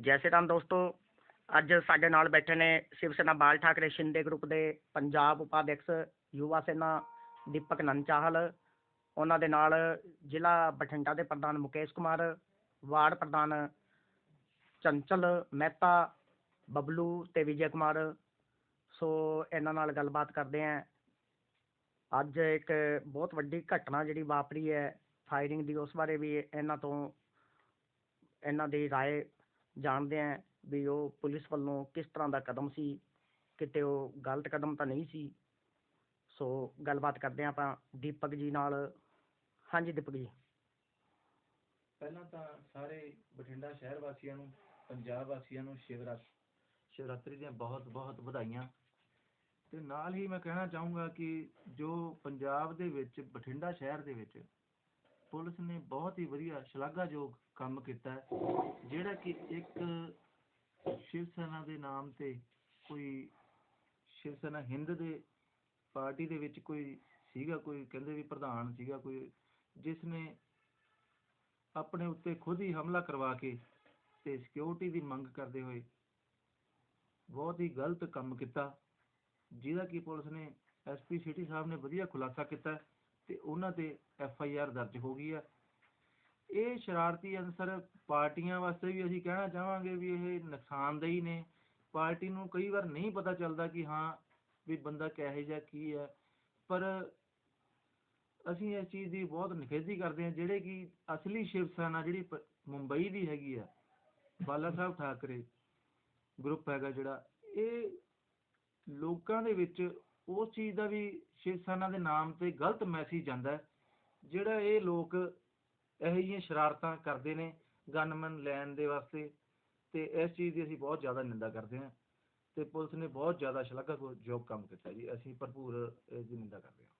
ਜੈ ਸ਼੍ਰੀ ਰਾਮ ਦੋਸਤੋ, ਅੱਜ ਸਾਡੇ ਨਾਲ ਬੈਠੇ ਨੇ ਸ਼ਿਵ ਸੈਨਾ ਬਾਲ ਠਾਕਰੇ, ਸ਼ਿੰਦੇ ਗਰੁੱਪ ਦੇ ਪੰਜਾਬ ਉਪਾਧਿਅਕਸ਼ ਯੁਵਾ ਸੈਨਾ ਦੀਪਕ ਨੰਦ ਚਾਹਲ ਉਹਨਾਂ ਦੇ ਨਾਲ ਜ਼ਿਲ੍ਹਾ ਬਠਿੰਡਾ ਦੇ ਪ੍ਰਧਾਨ ਮੁਕੇਸ਼ ਕੁਮਾਰ, ਵਾਰਡ ਪ੍ਰਧਾਨ ਚੰਚਲ ਮਹਿਤਾ, ਬਬਲੂ ਤੇ ਵਿਜੇ ਕੁਮਾਰ। ਸੋ ਇਹਨਾਂ ਨਾਲ ਗੱਲਬਾਤ ਕਰਦੇ ਆਂ ਅੱਜ ਇੱਕ ਬਹੁਤ ਵੱਡੀ ਘਟਨਾ ਜਿਹੜੀ ਵਾਪਰੀ ਹੈ, ਫਾਇਰਿੰਗ ਦੀ, ਉਸ ਬਾਰੇ ਵੀ ਇਹਨਾਂ ਤੋਂ, ਇਹਨਾਂ ਦੀ ਰਾਏ ਜਾਣਦੇ ਆਂ ਵੀ ਉਹ ਪੁਲਿਸ ਵੱਲੋਂ ਕਿਸ ਤਰ੍ਹਾਂ ਦਾ ਕਦਮ ਸੀ, ਕਿਤੇ ਉਹ ਗਲਤ ਕਦਮ ਤਾਂ ਨਹੀਂ ਸੀ। ਸੋ ਗੱਲਬਾਤ ਕਰਦੇ ਆਂ ਆਪਾਂ ਦੀਪਕ ਜੀ ਨਾਲ। ਹਾਂਜੀ ਦੀਪਕ ਜੀ। ਪਹਿਲਾਂ ਤਾਂ ਸਾਰੇ ਬਠਿੰਡਾ ਸ਼ਹਿਰ ਵਾਸੀਆਂ ਨੂੰ, ਪੰਜਾਬ ਵਾਸੀਆਂ ਨੂੰ ਸ਼ਿਵਰਾ ਸ਼ਿਵਰਾਤਰੀ ਦੀਆਂ ਬਹੁਤ ਬਹੁਤ ਵਧਾਈਆਂ। ਤੇ ਨਾਲ ਹੀ ਮੈਂ ਕਹਿਣਾ ਚਾਹੂੰਗਾ ਕਿ ਜੋ ਪੰਜਾਬ ਦੇ ਵਿੱਚ, ਬਠਿੰਡਾ ਸ਼ਹਿਰ ਦੇ ਵਿੱਚ ਪੁਲਿਸ ਨੇ ਬਹੁਤ ਹੀ ਵਧੀਆ ਸ਼ਲਾਘਾਯੋਗ ਕੰਮ ਕੀਤਾ ਜਿਹੜਾ ਕਿ ਇੱਕ ਸ਼ਿਵ ਸੈਨਾ ਦੇ ਨਾਮ ਤੇ ਕੋਈ ਸ਼ਿਵ ਸੈਨਾ ਹਿੰਦ ਦੇ ਪਾਰਟੀ ਦੇ ਵਿੱਚ ਕੋਈ ਸੀਗਾ, ਕੋਈ ਕਹਿੰਦੇ ਵੀ ਪ੍ਰਧਾਨ ਸੀਗਾ, ਕੋਈ ਜਿਸ ਨੇ ਆਪਣੇ ਉੱਤੇ ਖੁਦ ਹੀ ਹਮਲਾ ਕਰਵਾ ਕੇ ਤੇ ਸਿਕਿਉਰਿਟੀ ਦੀ ਮੰਗ ਕਰਦੇ ਹੋਏ ਬਹੁਤ ਹੀ ਗਲਤ ਕੰਮ ਕੀਤਾ, ਜਿਹਦਾ ਕਿ ਪੁਲਿਸ ਨੇ ਐਸਪੀ ਸਿਟੀ ਸਾਹਿਬ ਨੇ ਵਧੀਆ ਖੁਲਾਸਾ ਕੀਤਾ ਤੇ ਉਹਨਾਂ ਤੇ ਐਫ ਆਈ ਆਰ ਦਰਜ ਹੋ ਗਈ ਹੈ ਇਹ ਸ਼ਰਾਰਤੀ ਅਨਸਰ ਪਾਰਟੀਆਂ ਵਾਸਤੇ ਵੀ ਅਸੀਂ ਕਹਿਣਾ ਚਾਹਾਂਗੇ ਵੀ ਇਹ ਨੁਕਸਾਨਦੇਹੀ ਨੇ। ਪਾਰਟੀ ਨੂੰ ਕਈ ਵਾਰ ਨਹੀਂ ਪਤਾ ਚੱਲਦਾ ਕਿ ਹਾਂ ਵੀ ਬੰਦਾ ਕਿਹੋ ਜਿਹਾ ਕੀ ਹੈ ਪਰ ਅਸੀਂ ਇਸ ਚੀਜ਼ ਦੀ ਬਹੁਤ ਨਿਖੇਧੀ ਕਰਦੇ ਹਾਂ, ਜਿਹੜੇ ਕਿ ਅਸਲੀ ਸ਼ਿਵ ਸੈਨਾ ਜਿਹੜੀ ਪ- ਮੁੰਬਈ ਦੀ ਹੈਗੀ ਆ, ਬਾਲਾ ਸਾਹਿਬ ਠਾਕਰੇ ਗਰੁੱਪ ਹੈਗਾ ਜਿਹੜਾ, ਇਹ ਲੋਕਾਂ ਦੇ ਵਿੱਚ ਉਸ ਚੀਜ਼ ਦਾ ਵੀ ਸ਼ਿਵ ਸੈਨਾ ਦੇ ਨਾਮ ਤੇ ਗਲਤ ਮੈਸੇਜ ਜਾਂਦਾ ਹੈ ਜਿਹੜਾ ਇਹ ਲੋਕ ਇਹੋ ਜਿਹੀਆਂ ਸ਼ਰਾਰਤਾਂ ਕਰਦੇ ਨੇ ਗਨਮੈਨ ਲੈਣ ਦੇ ਵਾਸਤੇ ਤੇ ਇਸ ਚੀਜ਼ ਦੀ ਅਸੀਂ ਬਹੁਤ ਜ਼ਿਆਦਾ ਨਿੰਦਾ ਕਰਦੇ ਹਾਂ ਤੇ ਪੁਲਿਸ ਨੇ ਬਹੁਤ ਜ਼ਿਆਦਾ ਸ਼ਲਾਘਾਯੋਗ ਕੰਮ ਕੀਤਾ ਜੀ ਅਸੀਂ ਭਰਪੂਰ ਇਸ ਦੀ ਨਿੰਦਾ ਕਰਦੇ ਹਾਂ।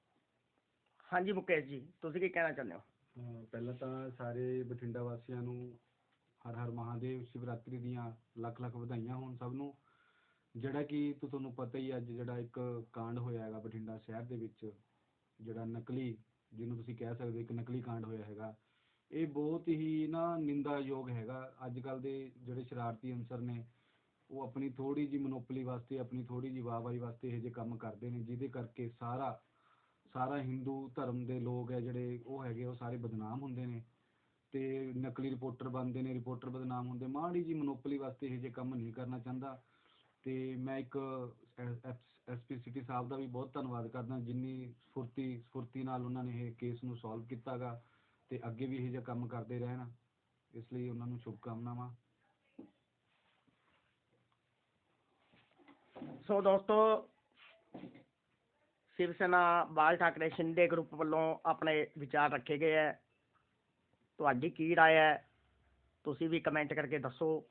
ਹਾਂਜੀ ਮੁਕੇਸ਼ ਜੀ ਤੁਸੀਂ ਕੀ ਕਹਿਣਾ ਚਾਹੁੰਦੇ ਹੋ? ਅਹ ਪਹਿਲਾਂ ਤਾਂ ਸਾਰੇ ਬਠਿੰਡਾ ਵਾਸੀਆਂ ਨੂੰ ਹਰ ਹਰ ਮਹਾਦੇਵ ਸ਼ਿਵਰਾਤਰੀ ਦੀਆਂ ਲੱਖ ਲੱਖ ਵਧਾਈਆਂ ਹੋਣ ਸਭ ਨੂੰ। ਜਿਹੜਾ ਕਿ ਤੁਹਾਨੂੰ ਪਤਾ ਹੀ ਅੱਜ ਜਿਹੜਾ ਇੱਕ ਕਾਂਡ ਹੋਇਆ ਹੈਗਾ ਬਠਿੰਡਾ ਸ਼ਹਿਰ ਦੇ ਵਿੱਚ, ਜਿਹੜਾ ਨਕਲੀ, ਜਿਹਨੂੰ ਤੁਸੀਂ ਕਹਿ ਸਕਦੇ ਹੋ ਇੱਕ ਨਕਲੀ ਕਾਂਡ ਹੋਇਆ ਹੈਗਾ, ਇਹ ਬਹੁਤ ਹੀ ਨਾ ਨਿੰਦਾਯੋਗ ਹੈਗਾ। ਅੱਜ ਕੱਲ ਦੇ ਜਿਹੜੇ ਸ਼ਰਾਰਤੀ ਅਨਸਰ ਨੇ, ਉਹ ਆਪਣੀ ਥੋੜੀ ਜਿਹੀ ਮਨੋਪਲੀ ਵਾਸਤੇ, ਆਪਣੀ ਥੋੜੀ ਜਿਹੀ ਵਾਹਵਾਹੀ ਵਾਸਤੇ ਇਹੋ ਜਿਹੇ ਕੰਮ ਕਰਦੇ ਨੇ, ਜਿਹਦੇ ਕਰਕੇ ਸਾਰਾ ਸਾਰਾ ਹਿੰਦੂ ਧਰਮ ਦੇ ਲੋਕ ਹੈ ਜਿਹੜੇ, ਉਹ ਹੈਗੇ ਉਹ ਸਾਰੇ ਬਦਨਾਮ ਹੁੰਦੇ ਨੇ। ਤੇ ਨਕਲੀ ਰਿਪੋਰਟਰ ਬਣਦੇ ਨੇ, ਰਿਪੋਰਟਰ ਬਦਨਾਮ ਹੁੰਦੇ, ਮਾੜੀ ਜੀ ਮਨੋਪਲੀ ਵਾਸਤੇ ਇਹੋ ਜਿਹੇ ਕੰਮ ਨਹੀਂ ਕਰਨਾ ਚਾਹੁੰਦਾ। ਤੇ ਮੈਂ ਇੱਕ ਐਸਪੀ ਸਿਟੀ ਸਾਹਿਬ ਦਾ ਵੀ ਬਹੁਤ ਧੰਨਵਾਦ ਕਰਦਾ, ਜਿੰਨੀ ਸਫੁਰਤੀ ਸਫੁਰਤੀ ਨਾਲ ਉਹਨਾਂ ਨੇ ਇਹ ਕੇਸ ਨੂੰ ਸੋਲਵ ਕੀਤਾਗਾ ਤੇ ਅੱਗੇ ਵੀ ਇਹ ਜਿਹਾ ਕੰਮ ਕਰਦੇ ਰਹਿਣ। ਇਸ ਲਈ ਉਹਨਾਂ ਨੂੰ ਸ਼ੁਭਕਾਮਨਾਵਾਂ। ਸੋ ਦੋਸਤੋ, ਸ਼ਿਵ ਸੈਨਾ ਬਾਲ ਠਾਕਰੇ ਸ਼ਿੰਦੇ ਗਰੁੱਪ ਵੱਲੋਂ ਆਪਣੇ ਵਿਚਾਰ ਰੱਖੇ ਗਏ ਹੈ। ਤੁਹਾਡੀ ਕੀ ਰਾਏ ਹੈ? ਤੁਸੀਂ ਵੀ ਕਮੈਂਟ ਕਰਕੇ ਦੱਸੋ।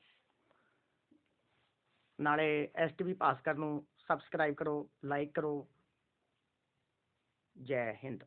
ਨਾਲੇ ਐਸ ਟੀ ਐਸਟੀਵੀ ਭਾਸਕਰ ਨੂੰ ਸਬਸਕ੍ਰਾਈਬ ਕਰੋ ਲਾਈਕ ਕਰੋ। ਜੈ ਹਿੰਦ।